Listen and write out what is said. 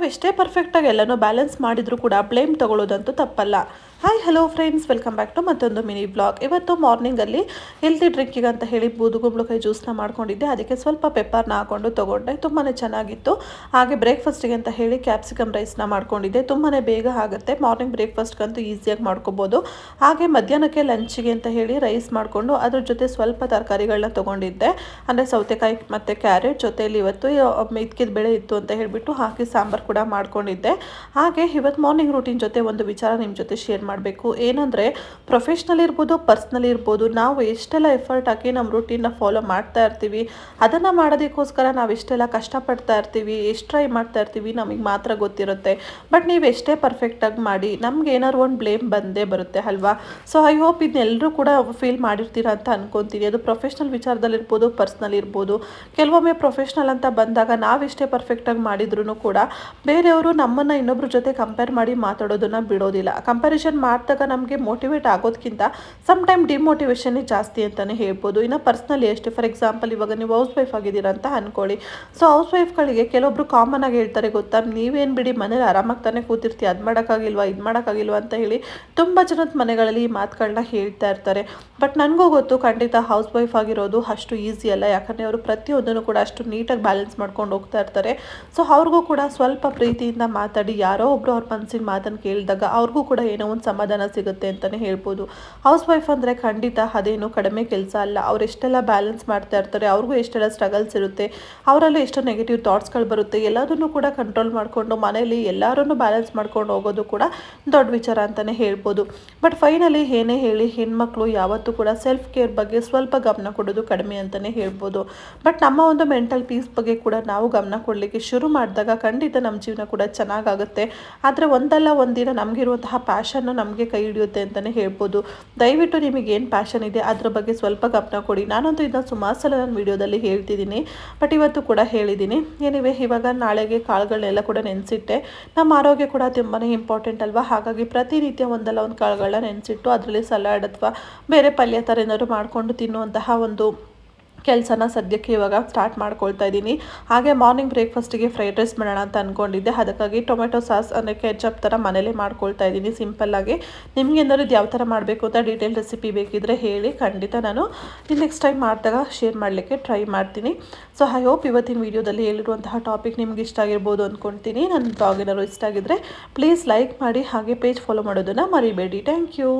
ನಾವು ಎಷ್ಟೇ ಪರ್ಫೆಕ್ಟಾಗಿ ಎಲ್ಲನೂ ಬ್ಯಾಲೆನ್ಸ್ ಮಾಡಿದರೂ ಕೂಡ ಬ್ಲೇಮ್ ತಗೊಳ್ಳೋದಂತೂ ತಪ್ಪಲ್ಲ. Hi hello friends welcome back to ಮತ್ತೊಂದು ಮಿನಿ ಬ್ಲಾಗ್ ಇವತ್ತು ಮಾರ್ನಿಂಗಲ್ಲಿ ಹೆಲ್ತಿ ಡ್ರಿಂಕಿಗೆ ಅಂತ ಹೇಳಿ ಬೂದುಗುಂಬಳಕಾಯಿ ಜ್ಯೂಸ್ನ ಮಾಡ್ಕೊಂಡಿದ್ದೆ. ಅದಕ್ಕೆ ಸ್ವಲ್ಪ ಪೆಪ್ಪರ್ನ ಹಾಕೊಂಡು ತೊಗೊಂಡೆ. ತುಂಬಾ ಚೆನ್ನಾಗಿತ್ತು. ಹಾಗೆ ಬ್ರೇಕ್ಫಾಸ್ಟಿಗೆ ಅಂತ ಹೇಳಿ ಕ್ಯಾಪ್ಸಿಕಮ್ ರೈಸ್ನ ಮಾಡ್ಕೊಂಡಿದ್ದೆ. ತುಂಬಾ ಬೇಗ ಆಗುತ್ತೆ. ಮಾರ್ನಿಂಗ್ ಬ್ರೇಕ್ಫಾಸ್ಟ್ಗಂತೂ ಈಸಿಯಾಗಿ ಮಾಡ್ಕೋಬೋದು. ಹಾಗೆ ಮಧ್ಯಾಹ್ನಕ್ಕೆ ಲಂಚಿಗೆ ಅಂತ ಹೇಳಿ ರೈಸ್ ಮಾಡಿಕೊಂಡು ಅದ್ರ ಜೊತೆ ಸ್ವಲ್ಪ ತರಕಾರಿಗಳನ್ನ ತೊಗೊಂಡಿದ್ದೆ. ಅಂದರೆ ಸೌತೆಕಾಯಿ ಮತ್ತು ಕ್ಯಾರೆಟ್ ಜೊತೆಯಲ್ಲಿ ಇವತ್ತು ಮಿಕ್ಕಿದ ಬೆಳೆ ಇತ್ತು ಅಂತ ಹೇಳಿಬಿಟ್ಟು ಹಾಕಿ ಸಾಂಬಾರು ಕೂಡ ಮಾಡ್ಕೊಂಡಿದ್ದೆ. ಹಾಗೆ ಇವತ್ತು ಮಾರ್ನಿಂಗ್ ರೂಟೀನ್ ಜೊತೆ ಒಂದು ವಿಚಾರ ನಿಮ್ಮ ಜೊತೆ ಶೇರ್ ಮಾಡಬೇಕು. ಏನಂದರೆ ಪ್ರೊಫೆಷ್ನಲ್ ಇರ್ಬೋದು ಪರ್ಸ್ನಲ್ ಇರ್ಬೋದು, ನಾವು ಎಷ್ಟೆಲ್ಲ ಎಫರ್ಟ್ ಹಾಕಿ ನಮ್ಮ ರೂಟೀನ್ನ ಫಾಲೋ ಮಾಡ್ತಾ ಇರ್ತೀವಿ, ಅದನ್ನು ಮಾಡೋದಕ್ಕೋಸ್ಕರ ನಾವು ಎಷ್ಟೆಲ್ಲ ಕಷ್ಟಪಡ್ತಾ ಇರ್ತೀವಿ, ಎಷ್ಟು ಟ್ರೈ ಮಾಡ್ತಾ ಇರ್ತೀವಿ ನಮಗೆ ಮಾತ್ರ ಗೊತ್ತಿರುತ್ತೆ. ಬಟ್ ನೀವು ಎಷ್ಟೇ ಪರ್ಫೆಕ್ಟಾಗಿ ಮಾಡಿ, ನಮ್ಗೆ ಏನಾದ್ರು ಒಂದು ಬ್ಲೇಮ್ ಬಂದೇ ಬರುತ್ತೆ ಅಲ್ವಾ? ಸೊ ಐ ಹೋಪ್ ಇದನ್ನೆಲ್ಲರೂ ಕೂಡ ಫೀಲ್ ಮಾಡಿರ್ತೀರ ಅಂತ ಅನ್ಕೊತೀನಿ. ಅದು ಪ್ರೊಫೆಷ್ನಲ್ ವಿಚಾರದಲ್ಲಿರ್ಬೋದು ಪರ್ಸ್ನಲ್ ಇರ್ಬೋದು. ಕೆಲವೊಮ್ಮೆ ಪ್ರೊಫೆಷ್ನಲ್ ಅಂತ ಬಂದಾಗ ನಾವೆಷ್ಟೇ ಪರ್ಫೆಕ್ಟಾಗಿ ಮಾಡಿದ್ರು ಕೂಡ ಬೇರೆಯವರು ನಮ್ಮನ್ನು ಇನ್ನೊಬ್ರ ಜೊತೆ ಕಂಪೇರ್ ಮಾಡಿ ಮಾತಾಡೋದನ್ನು ಬಿಡೋದಿಲ್ಲ. ಕಂಪ್ಯಾರಿಷನ್ ಮಾಡಿದಾಗ ನಮಗೆ ಮೋಟಿವೇಟ್ ಆಗೋದಕ್ಕಿಂತ ಸಮ್ ಟೈಮ್ ಡಿಮೋಟಿವೇಶನ್ನೇ ಜಾಸ್ತಿ ಅಂತಲೇ ಹೇಳ್ಬೋದು. ಇನ್ನು ಪರ್ಸ್ನಲಿ ಅಷ್ಟೇ. ಫಾರ್ ಎಕ್ಸಾಂಪಲ್ ಇವಾಗ ನೀವು ಹೌಸ್ ವೈಫ್ ಆಗಿದ್ದೀರಾ ಅಂತ ಅಂದ್ಕೊಳ್ಳಿ ಸೊ ಹೌಸ್ ವೈಫ್ಗಳಿಗೆ ಕೆಲವೊಬ್ರು ಕಾಮನ್ ಆಗಿ ಹೇಳ್ತಾರೆ ಗೊತ್ತಾ? ನೀವೇನು ಬಿಡಿ, ಮನೇಲಿ ಆರಾಮಾಗಿ ತಾನೇ ಕೂತಿರ್ತೀವಿ ಅದು ಮಾಡೋಕ್ಕಾಗಿಲ್ವಾ, ಇದು ಮಾಡೋಕ್ಕಾಗಿಲ್ವಾ ಅಂತ ಹೇಳಿ ತುಂಬ ಜನದ ಮನೆಗಳಲ್ಲಿ ಈ ಮಾತುಗಳನ್ನ ಹೇಳ್ತಾ ಇರ್ತಾರೆ. ಬಟ್ ನನಗೂ ಗೊತ್ತು, ಖಂಡಿತ ಹೌಸ್ ವೈಫ್ ಆಗಿರೋದು ಅಷ್ಟು ಈಸಿ ಅಲ್ಲ. ಯಾಕಂದರೆ ಅವರು ಪ್ರತಿಯೊಂದನ್ನು ಕೂಡ ಅಷ್ಟು ನೀಟಾಗಿ ಬ್ಯಾಲೆನ್ಸ್ ಮಾಡ್ಕೊಂಡು ಹೋಗ್ತಾ ಇರ್ತಾರೆ. ಸೊ ಅವ್ರಿಗೂ ಕೂಡ ಸ್ವಲ್ಪ ಪ್ರೀತಿಯಿಂದ ಮಾತಾಡಿ, ಯಾರೋ ಒಬ್ಬರು ಅವ್ರ ಮನಸ್ಸಿನ ಮಾತನ್ನು ಕೇಳಿದಾಗ ಅವ್ರಿಗೂ ಕೂಡ ಏನೋ ಒಂದು ಸಮಾಧಾನ ಸಿಗುತ್ತೆ ಅಂತಲೇ ಹೇಳ್ಬೋದು. ಹೌಸ್ ವೈಫ್ ಅಂದರೆ ಖಂಡಿತ ಅದೇನು ಕಡಿಮೆ ಕೆಲಸ ಅಲ್ಲ. ಅವ್ರು ಎಷ್ಟೆಲ್ಲ ಬ್ಯಾಲೆನ್ಸ್ ಮಾಡ್ತಾ ಇರ್ತಾರೆ, ಅವ್ರಿಗೂ ಎಷ್ಟೆಲ್ಲ ಸ್ಟ್ರಗಲ್ಸ್ ಇರುತ್ತೆ, ಅವರಲ್ಲೂ ಎಷ್ಟು ನೆಗೆಟಿವ್ ಥಾಟ್ಸ್ಗಳು ಬರುತ್ತೆ. ಎಲ್ಲದನ್ನು ಕೂಡ ಕಂಟ್ರೋಲ್ ಮಾಡಿಕೊಂಡು, ಮನೆಯಲ್ಲಿ ಎಲ್ಲರನ್ನು ಬ್ಯಾಲೆನ್ಸ್ ಮಾಡ್ಕೊಂಡು ಹೋಗೋದು ಕೂಡ ದೊಡ್ಡ ವಿಚಾರ ಅಂತಲೇ ಹೇಳ್ಬೋದು. ಬಟ್ ಫೈನಲಿ ಏನೇ ಹೇಳಿ, ಹೆಣ್ಮಕ್ಳು ಯಾವತ್ತೂ ಕೂಡ ಸೆಲ್ಫ್ ಕೇರ್ ಬಗ್ಗೆ ಸ್ವಲ್ಪ ಗಮನ ಕೊಡೋದು ಕಡಿಮೆ ಅಂತಲೇ ಹೇಳ್ಬೋದು. ಬಟ್ ನಮ್ಮ ಒಂದು ಮೆಂಟಲ್ ಪೀಸ್ ಬಗ್ಗೆ ಕೂಡ ನಾವು ಗಮನ ಕೊಡಲಿಕ್ಕೆ ಶುರು ಮಾಡಿದಾಗ ಖಂಡಿತ ನಮ್ಮ ಜೀವನ ಕೂಡ ಚೆನ್ನಾಗಾಗುತ್ತೆ. ಆದರೆ ಒಂದಲ್ಲ ಒಂದಿನ ನಮಗಿರುವಂತಹ ಪ್ಯಾಷನ್ನು ನಮಗೆ ಕೈ ಹಿಡಿಯುತ್ತೆ ಅಂತಲೇ ಹೇಳ್ಬೋದು. ದಯವಿಟ್ಟು ನಿಮಗೆ ಏನು ಪ್ಯಾಷನ್ ಇದೆ ಅದರ ಬಗ್ಗೆ ಸ್ವಲ್ಪ ಗಮನ ಕೊಡಿ. ನಾನಂತೂ ಇದನ್ನು ಸುಮಾರು ಸಲ ನಾನು ವೀಡಿಯೋದಲ್ಲಿ ಹೇಳ್ತಿದ್ದೀನಿ. ಬಟ್ ಇವತ್ತು ಕೂಡ ಹೇಳಿದ್ದೀನಿ. ಏನಿವೆ ಇವಾಗ ನಾಳೆಗೆ ಕಾಳುಗಳನ್ನೆಲ್ಲ ಕೂಡ ನೆನೆಸಿಟ್ಟೆ. ನಮ್ಮ ಆರೋಗ್ಯ ಕೂಡ ತುಂಬಾ ಇಂಪಾರ್ಟೆಂಟ್ ಅಲ್ವಾ? ಹಾಗಾಗಿ ಪ್ರತಿನಿತ್ಯ ಒಂದಲ್ಲ ಒಂದು ಕಾಳುಗಳನ್ನ ನೆನೆಸಿಟ್ಟು ಅದರಲ್ಲಿ ಸಲಾಡ್ ಅಥವಾ ಬೇರೆ ಪಲ್ಯ ಥರ ಏನಾದರೂ ಮಾಡಿಕೊಂಡು ತಿನ್ನುವಂತಹ ಒಂದು ಕೆಲಸನ ಸದ್ಯಕ್ಕೆ ಇವಾಗ ಸ್ಟಾರ್ಟ್ ಮಾಡ್ಕೊಳ್ತಾ ಇದ್ದೀನಿ. ಹಾಗೆ ಮಾರ್ನಿಂಗ್ ಬ್ರೇಕ್ಫಾಸ್ಟಿಗೆ ಫ್ರೈಡ್ ರೈಸ್ ಮಾಡೋಣ ಅಂತ ಅಂದ್ಕೊಂಡಿದ್ದೆ ಅದಕ್ಕಾಗಿ ಟೊಮೆಟೊ ಸಾಸ್ ಅಂದರೆ ಕೆಚಪ್ ಥರ ಮನೇಲೇ ಮಾಡ್ಕೊಳ್ತಾ ಇದ್ದೀನಿ ಸಿಂಪಲ್ಲಾಗಿ ನಿಮ್ಗೆ ಏನಾದ್ರು ಇದು ಯಾವ ಥರ ಮಾಡಬೇಕು ಅಂತ ಡೀಟೇಲ್ ರೆಸಿಪಿ ಬೇಕಿದ್ರೆ ಹೇಳಿ ಖಂಡಿತ ನಾನು ನೆಕ್ಸ್ಟ್ ಟೈಮ್ ಮಾಡಿದಾಗ ಶೇರ್ ಮಾಡಲಿಕ್ಕೆ ಟ್ರೈ ಮಾಡ್ತೀನಿ. ಸೊ ಐ ಹೋಪ್ ಇವತ್ತಿನ ವೀಡಿಯೋದಲ್ಲಿ ಹೇಳಿರುವಂತಹ ಟಾಪಿಕ್ ನಿಮ್ಗೆ ಇಷ್ಟ ಆಗಿರ್ಬೋದು ಅಂದ್ಕೊಳ್ತೀನಿ ನನ್ನ ಬ್ಲಾಗ್ ಏನಾದ್ರು ಇಷ್ಟ ಆಗಿದ್ರೆ ಪ್ಲೀಸ್ ಲೈಕ್ ಮಾಡಿ ಹಾಗೆ ಪೇಜ್ ಫಾಲೋ ಮಾಡೋದನ್ನು ಮರಿಬೇಡಿ. Thank you